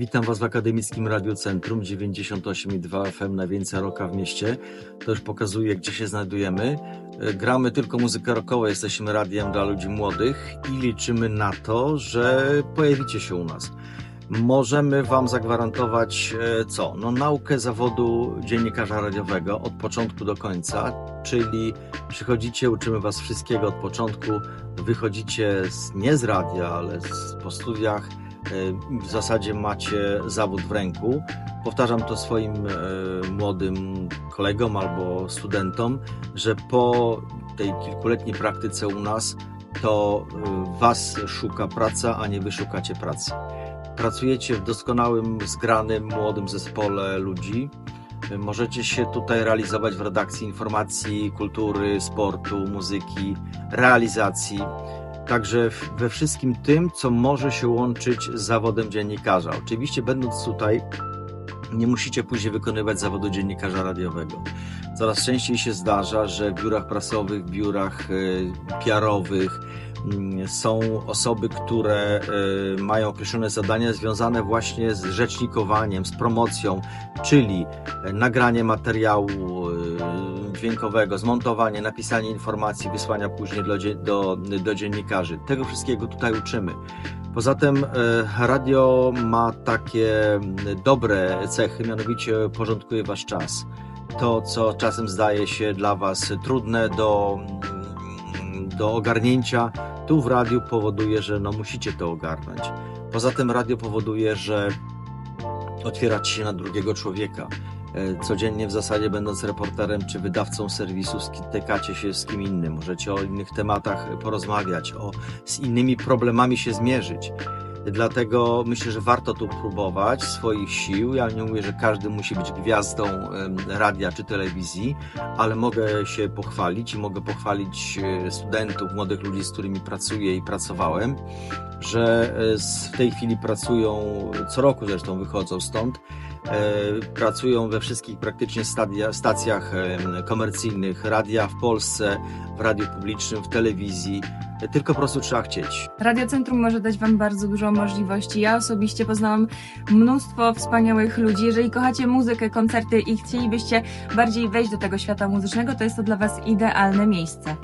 Witam Was w Akademickim Radiocentrum 98,2 FM najwięcej roka w mieście. To już pokazuje, gdzie się znajdujemy. E, Gramy tylko muzykę rockową, jesteśmy radiem dla ludzi młodych i liczymy na to, że pojawicie się u nas. Możemy Wam zagwarantować e, co? No naukę zawodu dziennikarza radiowego od początku do końca, czyli przychodzicie, uczymy Was wszystkiego od początku, wychodzicie z, nie z radia, ale z, po studiach, w zasadzie macie zawód w ręku. Powtarzam to swoim e, młodym kolegom albo studentom, że po tej kilkuletniej praktyce u nas to e, Was szuka praca, a nie Wy szukacie pracy. Pracujecie w doskonałym, zgranym, młodym zespole ludzi. Możecie się tutaj realizować w redakcji informacji, kultury, sportu, muzyki, realizacji. Także we wszystkim tym, co może się łączyć z zawodem dziennikarza. Oczywiście, będąc tutaj, nie musicie później wykonywać zawodu dziennikarza radiowego. Coraz częściej się zdarza, że w biurach prasowych, w biurach e, PR-owych mm, są osoby, które e, mają określone zadania związane właśnie z rzecznikowaniem, z promocją, czyli e, nagranie materiału dźwiękowego, zmontowanie, napisanie informacji, wysłania później do, do, do dziennikarzy. Tego wszystkiego tutaj uczymy. Poza tym e, radio ma takie dobre cechy, mianowicie porządkuje wasz czas. To, co czasem zdaje się dla was trudne do, mm, do ogarnięcia, tu w radiu powoduje, że no musicie to ogarnąć. Poza tym radio powoduje, że otwieracie się na drugiego człowieka. E, Codziennie w zasadzie będąc reporterem czy wydawcą serwisu stykacie się z kim innym. Możecie o innych tematach porozmawiać, o, z innymi problemami się zmierzyć. Dlatego myślę, że warto tu próbować swoich sił. Ja nie mówię, że każdy musi być gwiazdą radia czy telewizji, ale mogę się pochwalić i mogę pochwalić e, studentów, młodych ludzi, z którymi pracuję i pracowałem, że e, w tej chwili pracują, co roku zresztą wychodzą stąd, e, pracują we wszystkich praktycznie stacjach komercyjnych, radia w Polsce, w radiu publicznym, w telewizji. Tylko po prostu trzeba chcieć. Radiocentrum może dać Wam bardzo dużo możliwości. Ja osobiście poznałam mnóstwo wspaniałych ludzi. Jeżeli kochacie muzykę, koncerty i chcielibyście bardziej wejść do tego świata muzycznego, to jest to dla Was idealne miejsce.